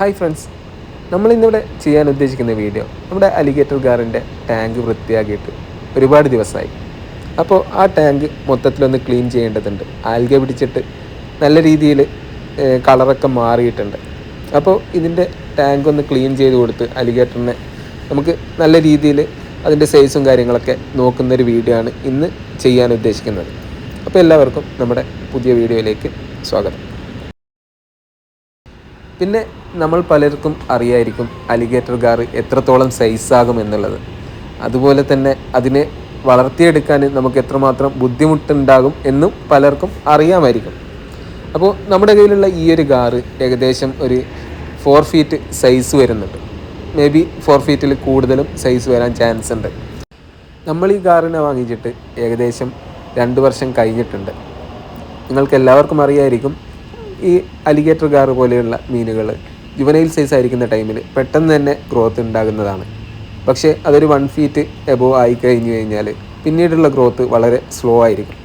Hi friends നമ്മൾ നമ്മളിന്നിവിടെ ചെയ്യാൻ ഉദ്ദേശിക്കുന്ന വീഡിയോ നമ്മുടെ അലിഗേറ്റർ കാറിന്റെ ടാങ്ക് വൃത്തിയാക്കിയിട്ട് ഒരുപാട് ദിവസമായി. അപ്പോൾ ആ ടാങ്ക് മൊത്തത്തിലൊന്ന് ക്ലീൻ ചെയ്യേണ്ടതുണ്ട്. ആൽഗ പിടിച്ചിട്ട് നല്ല രീതിയിൽ കളറൊക്കെ മാറിയിട്ടുണ്ട്. അപ്പോൾ ഇതിന്റെ ടാങ്ക് ഒന്ന് ക്ലീൻ ചെയ്ത് കൊടുത്ത് അലിഗേറ്ററിനെ നമുക്ക് നല്ല രീതിയിൽ അതിന്റെ സൈസും കാര്യങ്ങളൊക്കെ നോക്കുന്നൊരു വീഡിയോ ആണ് ഇന്ന് ചെയ്യാൻ ഉദ്ദേശിക്കുന്നത്. അപ്പോൾ എല്ലാവർക്കും നമ്മുടെ പുതിയ വീഡിയോയിലേക്ക് സ്വാഗതം. പിന്നെ നമ്മൾ പലർക്കും അറിയായിരിക്കും അലിഗേറ്റർ കാർ എത്രത്തോളം സൈസാകും എന്നുള്ളത്. അതുപോലെ തന്നെ അതിനെ വളർത്തിയെടുക്കാൻ നമുക്ക് എത്രമാത്രം ബുദ്ധിമുട്ടുണ്ടാകും എന്നും പലർക്കും അറിയാമായിരിക്കും. അപ്പോൾ നമ്മുടെ കയ്യിലുള്ള ഈ ഒരു കാറ് ഏകദേശം ഒരു ഫോർ ഫീറ്റ് സൈസ് വരുന്നുണ്ട്. മേ ബി ഫോർ ഫീറ്റിൽ കൂടുതലും സൈസ് വരാൻ ചാൻസ് ഉണ്ട്. നമ്മൾ ഈ കാറിനെ വാങ്ങിച്ചിട്ട് ഏകദേശം രണ്ട് വർഷം കഴിഞ്ഞിട്ടുണ്ട്. നിങ്ങൾക്ക് എല്ലാവർക്കും അറിയായിരിക്കും ഈ അലിഗേറ്റർ ഗാർ പോലെയുള്ള മീനുകൾ ജുവനൈൽ സൈസ് ആയിരിക്കുന്ന ടൈമിൽ പെട്ടെന്ന് തന്നെ ഗ്രോത്ത് ഉണ്ടാകുന്നതാണ്. പക്ഷേ അതൊരു വൺ ഫീറ്റ് എബോ ആയി കഴിഞ്ഞു കഴിഞ്ഞാൽ പിന്നീടുള്ള ഗ്രോത്ത് വളരെ സ്ലോ ആയിരിക്കും.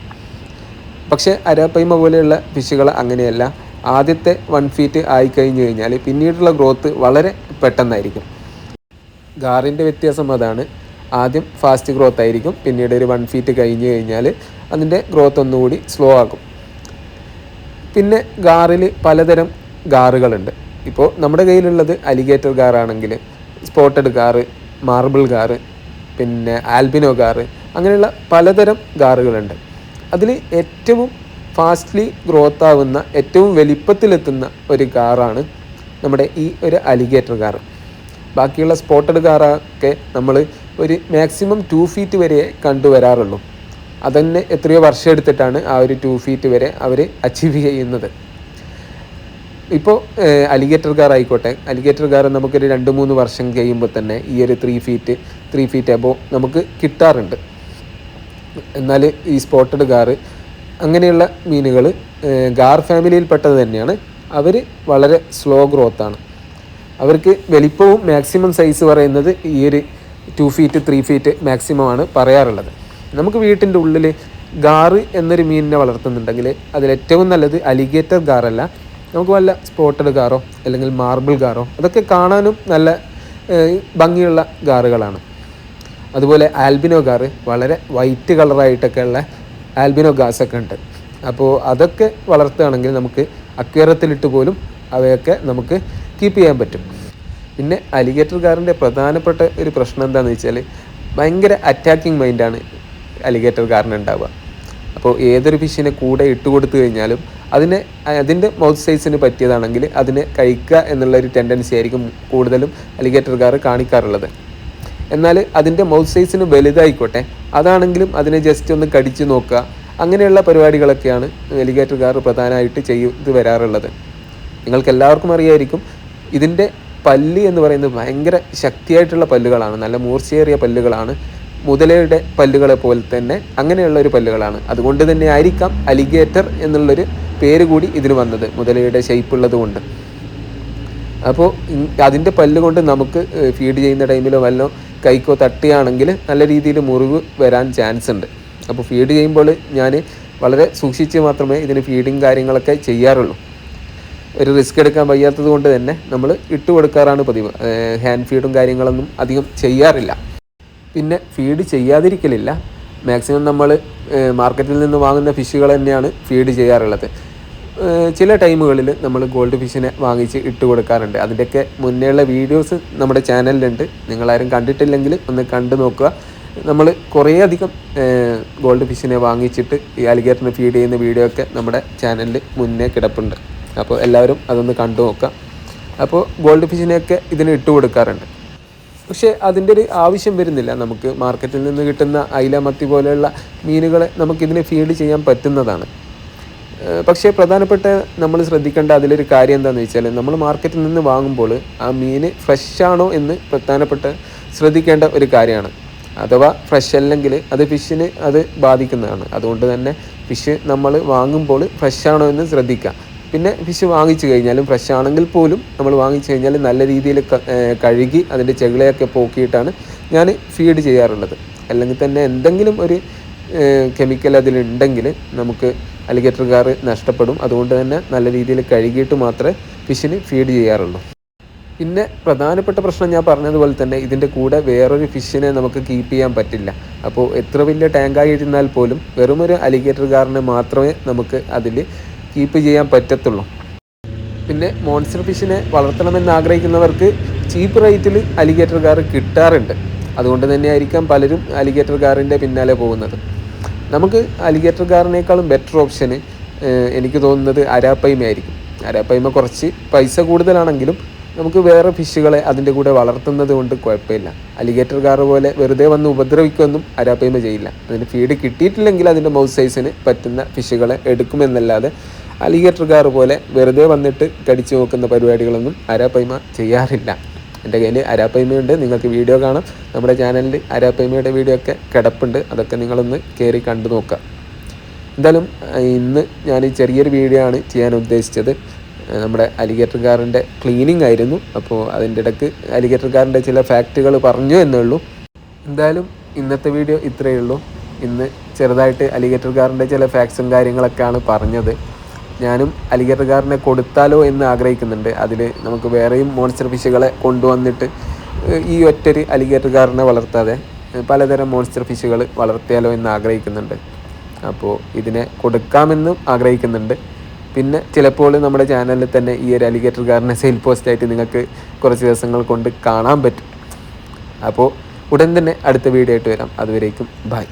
പക്ഷേ അരാപ്പൈമ പോലെയുള്ള ഫിഷുകൾ അങ്ങനെയല്ല. ആദ്യത്തെ വൺ ഫീറ്റ് ആയി കഴിഞ്ഞു കഴിഞ്ഞാൽ പിന്നീടുള്ള ഗ്രോത്ത് വളരെ പെട്ടെന്നായിരിക്കും. ഗാറിന്റെ വ്യത്യാസം അതാണ്. ആദ്യം ഫാസ്റ്റ് ഗ്രോത്ത് ആയിരിക്കും. പിന്നീട് ഒരു വൺ ഫീറ്റ് കഴിഞ്ഞു കഴിഞ്ഞാൽ അതിന്റെ ഗ്രോത്ത് ഒന്നുകൂടി സ്ലോ ആകും. പിന്നെ ഗാറിൽ പലതരം ഗാറുകളുണ്ട്. ഇപ്പോൾ നമ്മുടെ കയ്യിലുള്ളത് അലിഗേറ്റർ ഗാറാണെങ്കിൽ സ്പോട്ടഡ് ഗാറ് മാർബിൾ ഗാറ് പിന്നെ ആൽബിനോ ഗാറ് അങ്ങനെയുള്ള പലതരം ഗാറുകളുണ്ട്. അതിൽ ഏറ്റവും ഫാസ്റ്റ്ലി ഗ്രോത്ത് ആവുന്ന ഏറ്റവും വലിപ്പത്തിലെത്തുന്ന ഒരു കാറാണ് നമ്മുടെ ഈ ഒരു അലിഗേറ്റർ ഗാർ ബാക്കിയുള്ള സ്പോട്ടഡ് കാറൊക്കെ നമ്മൾ ഒരു മാക്സിമം ടു ഫീറ്റ് വരെ കണ്ടുവരാറുള്ളൂ. അതന്നെ എത്രയോ വർഷം എടുത്തിട്ടാണ് ആ ഒരു ടു ഫീറ്റ് വരെ അവർ അച്ചീവ് ചെയ്യുന്നത്. ഇപ്പോൾ അലിഗേറ്റർ കാർ ആയിക്കോട്ടെ. അലിഗേറ്റർ കാർ നമുക്കൊരു രണ്ട് മൂന്ന് വർഷം കഴിയുമ്പോൾ തന്നെ ഈ ഒരു three feet three feet above നമുക്ക് കിട്ടാറുണ്ട്. എന്നാൽ ഈ സ്പോട്ടഡ് കാറ് അങ്ങനെയുള്ള മീനുകൾ ഗാർ ഫാമിലിയിൽപ്പെട്ടത് തന്നെയാണ്. അവർ വളരെ സ്ലോ ഗ്രോത്താണ് അവർക്ക് വലിപ്പവും മാക്സിമം സൈസ് പറയുന്നത് ഈ ഒരു two feet three feet maximum ആണ് പറയാറുള്ളത്. നമുക്ക് വീട്ടിന്റെ ഉള്ളിൽ ഗാറ് എന്നൊരു മീനിനെ വളർത്തുന്നുണ്ടെങ്കിൽ അതിലേറ്റവും നല്ലത് അലിഗേറ്റർ ഗാറല്ല. നമുക്ക് വല്ല സ്പോട്ടഡ് ഗാറോ അല്ലെങ്കിൽ മാർബിൾ ഗാറോ അതൊക്കെ കാണാനും നല്ല ഭംഗിയുള്ള ഗാറുകളാണ്. അതുപോലെ ആൽബിനോ ഗാറ് വളരെ വൈറ്റ് കളറായിട്ടൊക്കെ ഉള്ള ആൽബിനോ ഗാസൊക്കെ ഉണ്ട്. അപ്പോൾ അതൊക്കെ വളർത്തുകയാണെങ്കിൽ നമുക്ക് അക്വേറത്തിലിട്ട് പോലും അവയൊക്കെ നമുക്ക് കീപ്പ് ചെയ്യാൻ പറ്റും. പിന്നെ അലിഗേറ്റർ കാറിന്റെ പ്രധാനപ്പെട്ട ഒരു പ്രശ്നം എന്താണെന്ന് വെച്ചാൽ ഭയങ്കര അറ്റാക്കിംഗ് മൈൻഡാണ് അലിഗേറ്റർ കാരണം ഉണ്ടാവുക. അപ്പോൾ ഏതൊരു ഫിഷിനെ കൂടെ ഇട്ട് കൊടുത്തു കഴിഞ്ഞാലും അതിനെ അതിന്റെ മൗത്ത് സൈസിന് പറ്റിയതാണെങ്കിൽ അതിനെ കഴിക്കുക എന്നുള്ള ഒരു ടെൻഡൻസി ആയിരിക്കും കൂടുതലും അലിഗേറ്റർ കാർ കാണിക്കാറുള്ളത്. എന്നാൽ അതിന്റെ മൗത്ത് സൈസിന് വലുതായിക്കോട്ടെ അതാണെങ്കിലും അതിനെ ജസ്റ്റ് ഒന്ന് കടിച്ച് നോക്കുക അങ്ങനെയുള്ള പരിപാടികളൊക്കെയാണ് അലിഗേറ്റർ കാർ പ്രധാനമായിട്ട് ചെയ്ത് വരാറുള്ളത്. നിങ്ങൾക്ക് എല്ലാവർക്കും അറിയായിരിക്കും ഇതിന്റെ പല്ല് എന്ന് പറയുന്നത് ഭയങ്കര ശക്തിയായിട്ടുള്ള പല്ലുകളാണ് നല്ല മൂർച്ചയേറിയ പല്ലുകളാണ് മുതലയുടെ പല്ലുകളെ പോലെ തന്നെ അങ്ങനെയുള്ള ഒരു പല്ലുകളാണ്. അതുകൊണ്ട് തന്നെ ആയിരിക്കാം അലിഗേറ്റർ എന്നുള്ളൊരു പേര് കൂടി ഇതിന് വന്നത് മുതലയുടെ ഷേപ്പ് ഉള്ളത് കൊണ്ട്. അപ്പോൾ അതിന്റെ പല്ലുകൊണ്ട് നമുക്ക് ഫീഡ് ചെയ്യുന്ന ടൈമിലോ വല്ലോ കൈക്കോ തട്ടിയാണെങ്കിൽ നല്ല രീതിയിൽ മുറിവ് വരാൻ ചാൻസ് ഉണ്ട്. അപ്പോൾ ഫീഡ് ചെയ്യുമ്പോൾ ഞാൻ വളരെ സൂക്ഷിച്ച് മാത്രമേ ഇതിന് ഫീഡിങ് കാര്യങ്ങളൊക്കെ ചെയ്യാറുള്ളൂ. ഒരു റിസ്ക് എടുക്കാൻ വയ്യാത്തത് കൊണ്ട് തന്നെ നമ്മൾ ഇട്ട് കൊടുക്കാറാണ് പതിവ്. ഹാൻഡ് ഫീഡും കാര്യങ്ങളൊന്നും അധികം ചെയ്യാറില്ല. പിന്നെ ഫീഡ് ചെയ്യാതിരിക്കലില്ല. മാക്സിമം നമ്മൾ മാർക്കറ്റിൽ നിന്ന് വാങ്ങുന്ന ഫിഷുകൾ തന്നെയാണ് ഫീഡ് ചെയ്യാറുള്ളത്. ചില ടൈമുകളിൽ നമ്മൾ ഗോൾഡ് ഫിഷിനെ വാങ്ങിച്ച് ഇട്ട് കൊടുക്കാറുണ്ട്. അതിന്റെയൊക്കെ മുന്നേയുള്ള വീഡിയോസ് നമ്മുടെ ചാനലിലുണ്ട് നിങ്ങളാരും കണ്ടിട്ടില്ലെങ്കിൽ ഒന്ന് കണ്ടു നോക്കുക. നമ്മൾ കുറേയധികം ഗോൾഡ് ഫിഷിനെ വാങ്ങിച്ചിട്ട് ഈ അലിഗേറ്ററിന് ഫീഡ് ചെയ്യുന്ന വീഡിയോ ഒക്കെ നമ്മുടെ ചാനലിൽ മുന്നേ കിടപ്പുണ്ട്. അപ്പോൾ എല്ലാവരും അതൊന്ന് കണ്ടു നോക്കുക. അപ്പോൾ ഗോൾഡ് ഫിഷിനെയൊക്കെ ഇതിന് ഇട്ട് കൊടുക്കാറുണ്ട്. പക്ഷേ അതിന്റെ ഒരു ആവശ്യം വരുന്നില്ല. നമുക്ക് മാർക്കറ്റിൽ നിന്ന് കിട്ടുന്ന അയില മത്തി പോലെയുള്ള മീനുകളെ നമുക്കിതിനെ ഫീഡ് ചെയ്യാൻ പറ്റുന്നതാണ്. പക്ഷേ പ്രധാനപ്പെട്ട നമ്മൾ ശ്രദ്ധിക്കേണ്ട അതിലൊരു കാര്യം എന്താണെന്ന് വെച്ചാൽ നമ്മൾ മാർക്കറ്റിൽ നിന്ന് വാങ്ങുമ്പോൾ ആ മീൻ ഫ്രഷാണോ എന്ന് പ്രധാനപ്പെട്ട ശ്രദ്ധിക്കേണ്ട ഒരു കാര്യമാണ്. അഥവാ ഫ്രഷ് അല്ലെങ്കിൽ അത് ഫിഷിന് അത് ബാധിക്കുന്നതാണ്. അതുകൊണ്ട് തന്നെ ഫിഷ് നമ്മൾ വാങ്ങുമ്പോൾ ഫ്രഷാണോ എന്ന് ശ്രദ്ധിക്കാം പിന്നെ ഫിഷ് വാങ്ങിച്ചു കഴിഞ്ഞാലും ഫ്രഷ് ആണെങ്കിൽ പോലും നമ്മൾ വാങ്ങിച്ചു കഴിഞ്ഞാൽ നല്ല രീതിയിൽ കഴുകി അതിന്റെ ചെകിളയൊക്കെ പോക്കിയിട്ടാണ് ഞാൻ ഫീഡ് ചെയ്യാറുള്ളത്. അല്ലെങ്കിൽ തന്നെ എന്തെങ്കിലും ഒരു കെമിക്കൽ അതിലുണ്ടെങ്കിൽ നമുക്ക് അലിഗേറ്റർ കാർ നഷ്ടപ്പെടും. അതുകൊണ്ട് തന്നെ നല്ല രീതിയിൽ കഴുകിയിട്ട് മാത്രമേ ഫിഷിന് ഫീഡ് ചെയ്യാറുള്ളൂ. പിന്നെ പ്രധാനപ്പെട്ട പ്രശ്നം ഞാൻ പറഞ്ഞതുപോലെ തന്നെ ഇതിന്റെ കൂടെ വേറൊരു ഫിഷിനെ നമുക്ക് കീപ്പ് ചെയ്യാൻ പറ്റില്ല. അപ്പോൾ എത്ര വലിയ ടാങ്കായിരുന്നാൽ പോലും വെറുമൊരു അലിഗേറ്റർ കാറിനെ മാത്രമേ നമുക്ക് അതിൽ കീപ്പ് ചെയ്യാൻ പറ്റത്തുള്ളൂ. പിന്നെ മോൺസ്റ്റർ ഫിഷിനെ വളർത്തണമെന്ന് ആഗ്രഹിക്കുന്നവർക്ക് ചീപ്പ് റേറ്റിൽ അലിഗേറ്റർ കാർ കിട്ടാറുണ്ട്. അതുകൊണ്ട് തന്നെ ആയിരിക്കാം പലരും അലിഗേറ്റർ കാറിന്റെ പിന്നാലെ പോകുന്നത്. നമുക്ക് അലിഗേറ്റർ കാറിനേക്കാളും ബെറ്റർ ഓപ്ഷന് എനിക്ക് തോന്നുന്നത് അരാപ്പൈമയായിരിക്കും അരാപ്പൈമ കുറച്ച് പൈസ കൂടുതലാണെങ്കിലും നമുക്ക് വേറെ ഫിഷുകളെ അതിന്റെ കൂടെ വളർത്തുന്നത് കൊണ്ട് കുഴപ്പമില്ല. അലിഗേറ്റർ കാർ പോലെ വെറുതെ വന്ന് ഉപദ്രവിക്കൊന്നും അരാപ്പൈമ ചെയ്യില്ല. അതിന് ഫീഡ് കിട്ടിയിട്ടില്ലെങ്കിൽ അതിന്റെ മൗത്ത് സൈസിന് പറ്റുന്ന ഫിഷുകളെ എടുക്കുമെന്നല്ലാതെ അലിഗേറ്റർ കാർ പോലെ വെറുതെ വന്നിട്ട് കടിച്ചു നോക്കുന്ന പരിപാടികളൊന്നും അരാപ്പൈമ ചെയ്യാറില്ല. എന്റെ കയ്യിൽ അരാപ്പൈമയുണ്ട്. നിങ്ങൾക്ക് വീഡിയോ കാണാം. നമ്മുടെ ചാനലിൽ അരാപ്പൈമയുടെ വീഡിയോ ഒക്കെ കിടപ്പുണ്ട്. അതൊക്കെ നിങ്ങളൊന്ന് കയറി കണ്ടു നോക്കുക. എന്തായാലും ഇന്ന് ഞാൻ ഈ ചെറിയൊരു വീഡിയോ ആണ് ചെയ്യാൻ ഉദ്ദേശിച്ചത്. നമ്മുടെ അലിഗേറ്റർ കാറിന്റെ ക്ലീനിങ് ആയിരുന്നു. അപ്പോൾ അതിന്റെ ഇടയ്ക്ക് അലിഗേറ്റർ കാറിന്റെ ചില ഫാക്റ്റുകൾ പറഞ്ഞു എന്നേ ഉള്ളൂ എന്തായാലും ഇന്നത്തെ വീഡിയോ ഇത്രയേ ഉള്ളൂ. ഇന്ന് ചെറുതായിട്ട് അലിഗേറ്റർ കാറിന്റെ ചില ഫാക്ട്സും കാര്യങ്ങളൊക്കെയാണ് പറഞ്ഞത്. ഞാനും അലിഗർഗാറിനെ കൊടുത്താലോ എന്ന് ആഗ്രഹിക്കുന്നുണ്ട്. അതിൽ നമുക്ക് വേറെയും മോൺസ്റ്റർ ഫിഷുകളെ കൊണ്ടുവന്നിട്ട് ഈ ഒറ്റൊരു അലിഗേറ്റർ കാറിനെ വളർത്താതെ പലതരം മോൺസ്റ്റർ ഫിഷുകൾ വളർത്തിയാലോ എന്ന് ആഗ്രഹിക്കുന്നുണ്ട്. അപ്പോൾ ഇതിനെ കൊടുക്കാമെന്നും ആഗ്രഹിക്കുന്നുണ്ട്. പിന്നെ ചിലപ്പോൾ നമ്മുടെ ചാനലിൽ തന്നെ ഈ ഒരു അലിഗേറ്റർ കാറിനെ സെയിൽ പോസ്റ്റായിട്ട് നിങ്ങൾക്ക് കുറച്ച് ദിവസങ്ങൾ കൊണ്ട് കാണാൻ പറ്റും. അപ്പോൾ ഉടൻ തന്നെ അടുത്ത വീഡിയോ ആയിട്ട് വരാം. അതുവരേക്കും ബൈ